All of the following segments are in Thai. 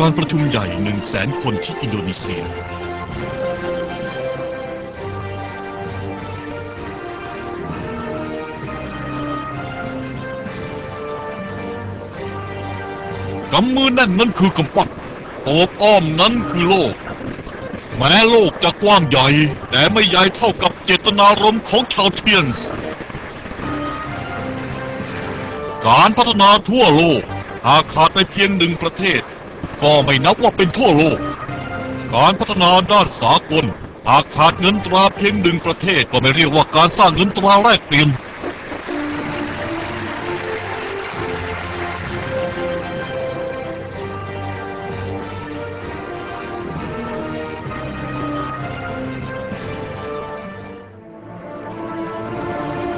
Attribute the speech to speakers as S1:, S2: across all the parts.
S1: การประชุมใหญ่หนึ่งแสนคนที่อินโดนีเซีย กำมือนั่นนั้นคือกำปั้นโอบอ้อมนั้นคือโลก แม้โลกจะกว้างใหญ่ แต่ไม่ใหญ่เท่ากับเจตนารมณ์ของชาวเทียนส์การพัฒนาทั่วโลกหากขาดไปเพียงหนึ่งประเทศ ก็ไม่นับว่าเป็นทั่วโลก การพัฒนาด้านสากลหากขาดเงินตราเพียงหนึ่งประเทศก็ไม่เรียกว่าการสร้างเงินตราแลกเปลี่ยน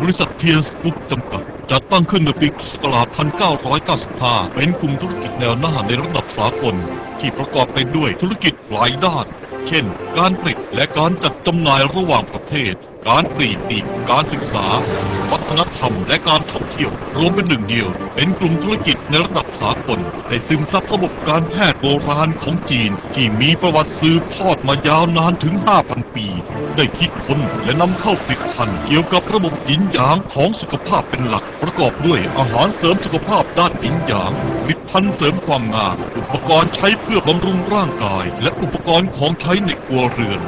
S1: บริษัทเทียนสกุ๊ปจำกัดจัดตั้งขึ้นในปีคริสตศักราช1995 เป็นกลุ่มธุรกิจแนวหน้าในระดับสากล ที่ประกอบไปด้วยธุรกิจหลายด้าน เช่น การผลิตและการจัดจำหน่ายระหว่างประเทศ การปลีกปีกการศึกษา วัฒนธรรมและการท่องเที่ยว รวมเป็นหนึ่งเดียว เป็นกลุ่มธุรกิจในระดับ สากลได้ซึมซับระบบการแพทย์โบราณของจีน ที่มีประวัติสืบทอดมายาวนานถึง 5,000 ปี ได้คิดค้นและนำเข้าผลิตภัณฑ์เกี่ยวกับระบบหยินหยางของสุขภาพเป็นหลัก ประกอบด้วยอาหารเสริมสุขภาพด้านหยินหยางผลิตภัณฑ์เสริมความงามอุปกรณ์ใช้เพื่อบำรุงร่างกาย และอุปกรณ์ของใช้ในครัวเรือน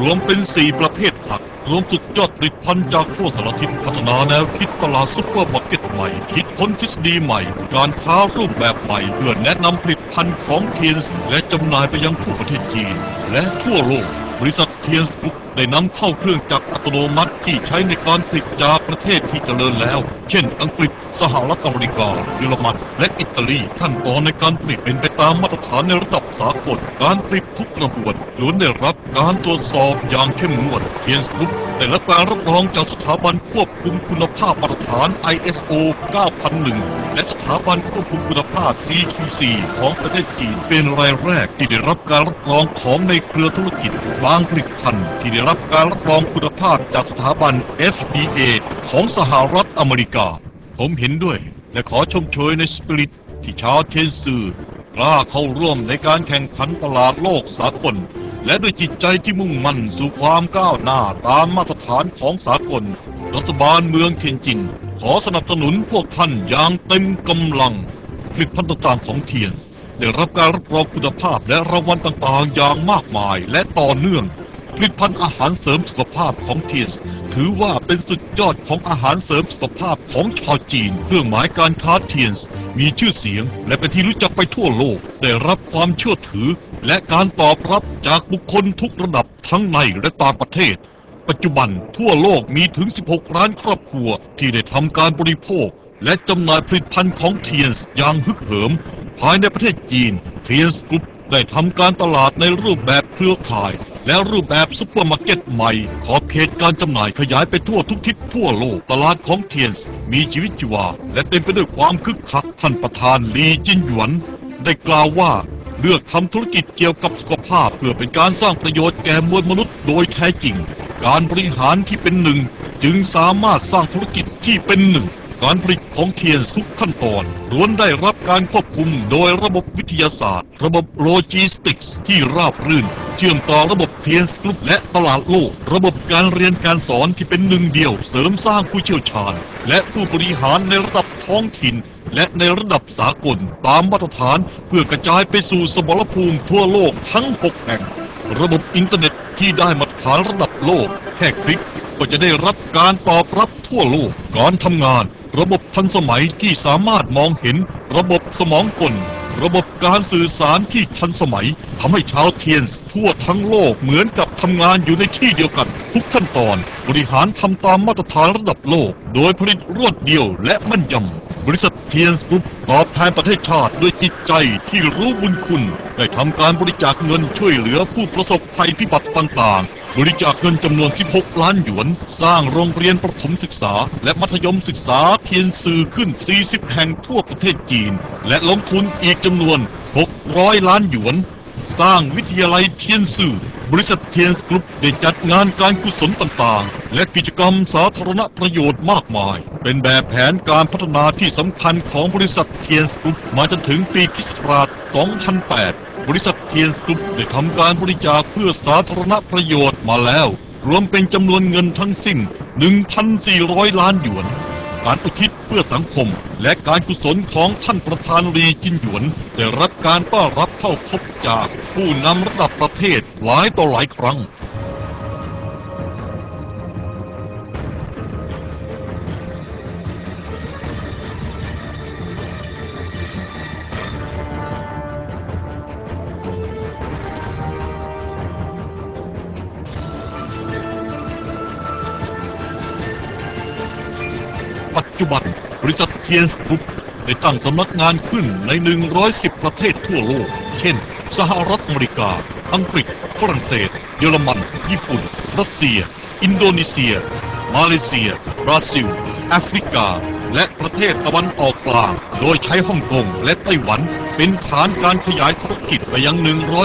S1: รวมเป็น 4 ประเภทหลักรวมสุดยอดผลิตภัณฑ์จากทั่วสารทิศพัฒนาแนวคิดตลาดซุปเปอร์มาร์เก็ตใหม่คิด ค้นทฤษฎีใหม่ การค้ารูปแบบใหม่เพื่อแนะนำผลิตภัณฑ์ของเทียนส์และจำหน่ายไปยังทั่วประเทศจีนและทั่วโลก บริษัทเทียนส์กรุ๊ปได้นำเข้าเครื่องจักรอัตโนมัติที่ใช้ในการผลิตจากประเทศที่เจริญแล้ว เช่น อังกฤษ สหรัฐอเมริกา เยอรมัน และอิตาลี ขั้นตอนในการผลิตเป็นไปตามมาตรฐานในระดับสากล การผลิตทุกกระบวนล้วนได้รับการตรวจสอบอย่างเข้มงวด เทียนส์กรุ๊ปได้รับการรับรองจากสถาบันควบคุมคุณภาพมาตรฐาน ISO 9001 และส ถาบันควบคุมคุณภาพ CQC ของประเทศจีน เป็นรายแรกที่ได้รับการรับรองของในเครือธุรกิจบางผลิตภัณฑ์ที่ได้รับการรับรองคุณภาพจากสถาบัน FDA ของสหรัฐอเมริกา ผมเห็นด้วยและขอชมเชยในสปิริตที่ชาวเทนซือกล้าเข้าร่วมในการแข่งขันตลาดโลกสากล และด้วยจิตใจที่มุ่งมั่นสู่ความก้าวหน้าตามมาตรฐานของสากล รัฐบาลเมืองเทียนจิน ขอสนับสนุนพวกท่านอย่างเต็มกำลัง ผลิตภัณฑ์ต่างๆของเทียน ได้รับการรับรองคุณภาพและรางวัลต่างๆ อย่างมากมายและต่อเนื่อง ผลิตภัณฑ์อาหารเสริมสุขภาพของเทียนถือว่าเป็นสุดยอดของอาหารเสริมสุขภาพของชาวจีน เครื่องหมายการค้าเทียนส์มีชื่อเสียง และเป็นที่รู้จักไปทั่วโลก ได้รับความเชื่อถือ และการตอบรับจากบุคคลทุกระดับทั้งในและต่างประเทศ ปัจจุบันทั่วโลกมีถึง 16 ร้านครอบครัว ที่ได้ทำการบริโภค และจำหน่ายผลิตภัณฑ์ของเทียนส์อย่างฮึกเหิม ภายในประเทศจีนเทียนส์กรุ๊ปได้ทำการตลาดในรูปแบบเครือข่าย และรูปแบบซุปเปอร์มาร์เก็ตใหม่ ขอบเขตการจำหน่ายขยายไปทั่วทุกทิศทั่วโลก ตลาดของเทียนส์มีชีวิตชีวา และเต็มไปด้วยความคึกคักท่านประธานลีจินหยวน ได้กล่าวว่าเลือกทำธุรกิจเกี่ยวกับสุขภาพเพื่อเป็นการสร้างประโยชน์แก่มวลมนุษย์โดยแท้จริง การบริหารที่เป็นหนึ่ง จึงสามารถสร้างธุรกิจที่เป็นหนึ่ง การผลิตของเทียนทุกขั้นตอนล้วนได้รับการควบคุมโดยระบบวิทยาศาสตร์ ระบบโลจิสติกส์ที่ราบรื่น เชื่อมต่อระบบเทียนสกรุ๊ปและตลาดโลก ระบบการเรียนการสอนที่เป็นหนึ่งเดียว เสริมสร้างผู้เชี่ยวชาญ และผู้บริหารในระดับท้องถิ่นและในระดับสากลตามมาตรฐานเพื่อกระจายไปสู่สมรภูมิทั่วโลกทั้ง 6 แห่ง ระบบอินเทอร์เน็ตที่ได้มาานระดับโลก แค่คลิกก็จะได้รับการตอบรับทั่วโลกการทำงาน ระบบทันสมัยที่สามารถมองเห็น ระบบสมองกล ระบบการสื่อสารที่ทันสมัยทำให้ชาวเทียนส์ทั่วทั้งโลกเหมือนกับทำงานอยู่ในที่เดียวกัน ทุกขั้นตอน บริหารทำตามมาตรฐานระดับโลก โดยผลิตรวดเดียวและมั่นยำบริษัทเทียนส์กรุ๊ปตอบแทนประเทศชาติด้วยจิตใจที่รู้บุญคุณ ได้ทำการบริจาคเงินช่วยเหลือผู้ประสบภัยพิบัติต่างๆ บริจาคเงินจำนวน 16 ล้านหยวน สร้างโรงเรียนประถมศึกษา และมัธยมศึกษาเทียนสื่อขึ้น 40 แห่งทั่วประเทศจีน และลงทุนอีกจำนวน 600 ล้านหยวน สร้างวิทยาลัยเทียนสื่อบริษัทเทียนสกรุ๊ปได้จัดงานการกุศลต่างๆ และกิจกรรมสาธารณประโยชน์มากมาย เป็นแบบแผนการพัฒนาที่สำคัญของบริษัทเทียนสกรุ๊ปมาจนถึงปีคริศักราช2008 บริษัทเทียนสุปได้ทำการบริจาคเพื่อสาธารณประโยชน์มาแล้ว รวมเป็นจำนวนเงินทั้งสิ้น 1,400 ล้านหยวน การอุทิศเพื่อสังคม และการกุศลของท่านประธานรีจินหยวน ได้รับการต้อนรับเข้าพบจากผู้นำระดับประเทศหลายต่อหลายครั้ง จจุบัน บริษัทเทียนส์กรุ๊ปได้ตั้งสำนักงานขึ้นใน 110 ประเทศทั่วโลก เช่น สหรัฐอเมริกา อังกฤษ ฝรั่งเศส เยอรมัน ญี่ปุ่น รัสเซีย อินโดนีเซีย มาเลเซีย บราซิล แอฟริกา และประเทศตะวันออกกลาง โดยใช้ฮ่องกงและไต้หวันเป็นฐานการขยายธุรกิจไปยัง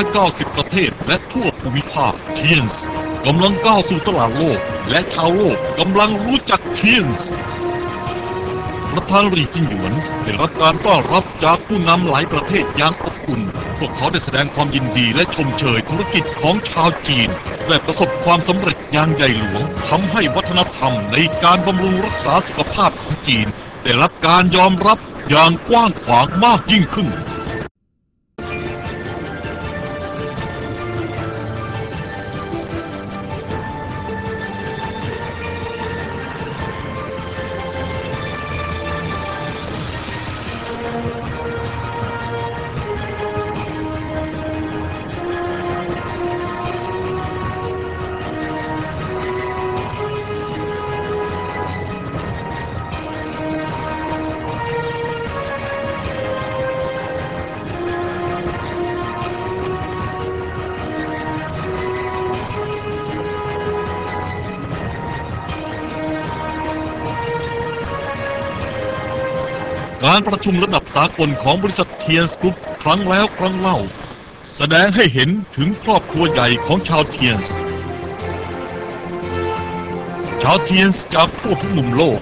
S1: 190 ประเทศ และทั่วภูมิภาคเทียนส์กำลังก้าวสู่ตลาดโลก และชาวโลกกำลังรู้จักเทียนส์ ประธานรีจินหยวนได้รับการต้อนรับจากผู้นำหลายประเทศอย่างอบอุ่น พวกเขาได้แสดงความยินดีและชมเชยธุรกิจของชาวจีนได้ประสบความสำเร็จอย่างใหญ่หลวงทำให้วัฒนธรรมในการบำรุงรักษาสุขภาพของจีน ได้รับการยอมรับอย่างกว้างขวางมากยิ่งขึ้น การประชุมระดับสากลของบริษัทเทียนสกรุ๊ปครั้งแล้วครั้งเล่า แสดงให้เห็นถึงครอบครัวใหญ่ของชาวเทียนส์ชาวเทียนส์จากทั่วทุกมุมโลก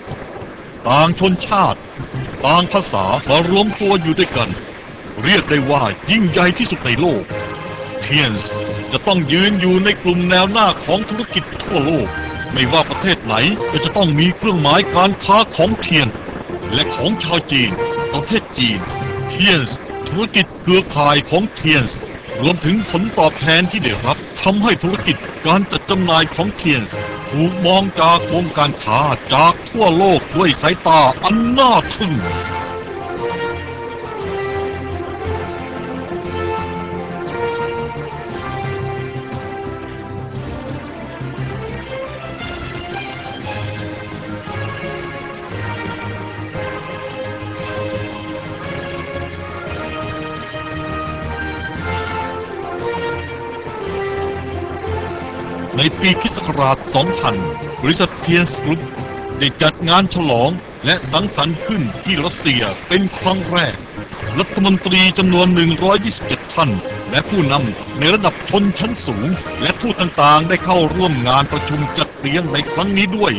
S1: ต่างชนชาติ ต่างภาษามารวมตัวอยู่ด้วยกัน เรียกได้ว่ายิ่งใหญ่ที่สุดในโลก เทียนส์จะต้องยืนอยู่ในกลุ่มแนวหน้าของธุรกิจทั่วโลก ไม่ว่าประเทศไหนก็จะต้องมีเครื่องหมายการค้าของเทียน และของชาวจีน ประเทศจีน เทียนส์ธุรกิจเครือข่ายของเทียนส์รวมถึงผลตอบแทนที่ได้รับทำให้ธุรกิจการจัดจำหน่ายของเทียนส์ถูกมองจากวงการค้าจากทั่วโลกด้วยสายตาอันน่าทึ่ง ในปีคิสต์ศักราช2000 บริษัทเทียนสกรุ๊ปได้จัดงานฉลองและสังสรรค์ขึ้นที่รัสเซียเป็นครั้งแรก รัฐมนตรีจำนวน 127 ท่าน และผู้นำในระดับชนชั้นสูง และผู้ต่างๆ ได้เข้าร่วมงานประชุมจัดเลี้ยงในครั้งนี้ด้วย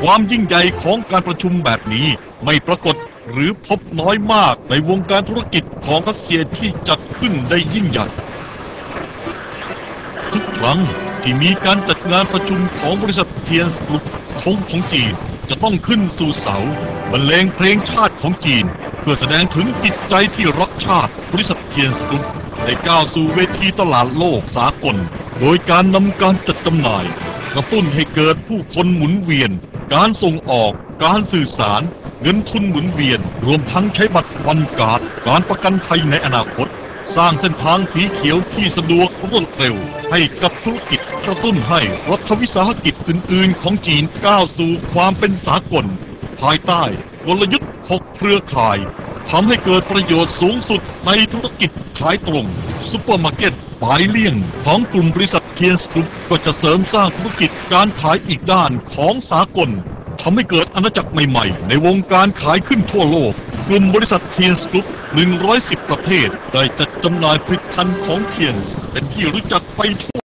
S1: ความยิ่งใหญ่ของการประชุมแบบนี้ไม่ปรากฏหรือพบน้อยมากในวงการธุรกิจของรัสเซียที่จัดขึ้นได้ยิ่งใหญ่ทุกครั้ง ที่มีการจัดงานประชุมของบริษัทเทียนสกรุ๊ปธงของจีน จะต้องขึ้นสู่เสาบรรเลงเพลงชาติของจีน เพื่อแสดงถึงจิตใจที่รักชาติบริษัทเทียนสกรุ๊ปได้ก้าวสู่เวทีตลาดโลกสากล โดยการนำการจัดจำหน่าย กระตุ้นให้เกิดผู้คนหมุนเวียน การส่งออก การสื่อสาร เงินทุนหมุนเวียน รวมทั้งใช้บัตรวันการ์ดการประกันภัยในอนาคต สร้างเส้นทางสีเขียวที่สะดวกรวดเร็ว ให้กับธุรกิจกระตุ้นให้รัฐวิสาหกิจอื่น ๆ ของจีนก้าวสู่ความเป็นสากล ภายใต้กลยุทธ์ 6 เครือข่ายทำให้เกิดประโยชน์สูงสุดในธุรกิจขายตรงซุปเปอร์มาร์เก็ตปลายเลี่ยงของกลุ่มบริษัทเทียนสกรุ๊ปก็จะเสริมสร้างธุรกิจการขายอีกด้านของสากลทำให้เกิดอาณาจักรใหม่ ๆ ในวงการขายขึ้นทั่วโลก กลุ่มบริษัทเทียนสกรุ๊ป 110 ประเทศ ได้จัดจำหน่ายผลิตภัณฑ์ของเทียน เป็นที่รู้จักไปทั่ว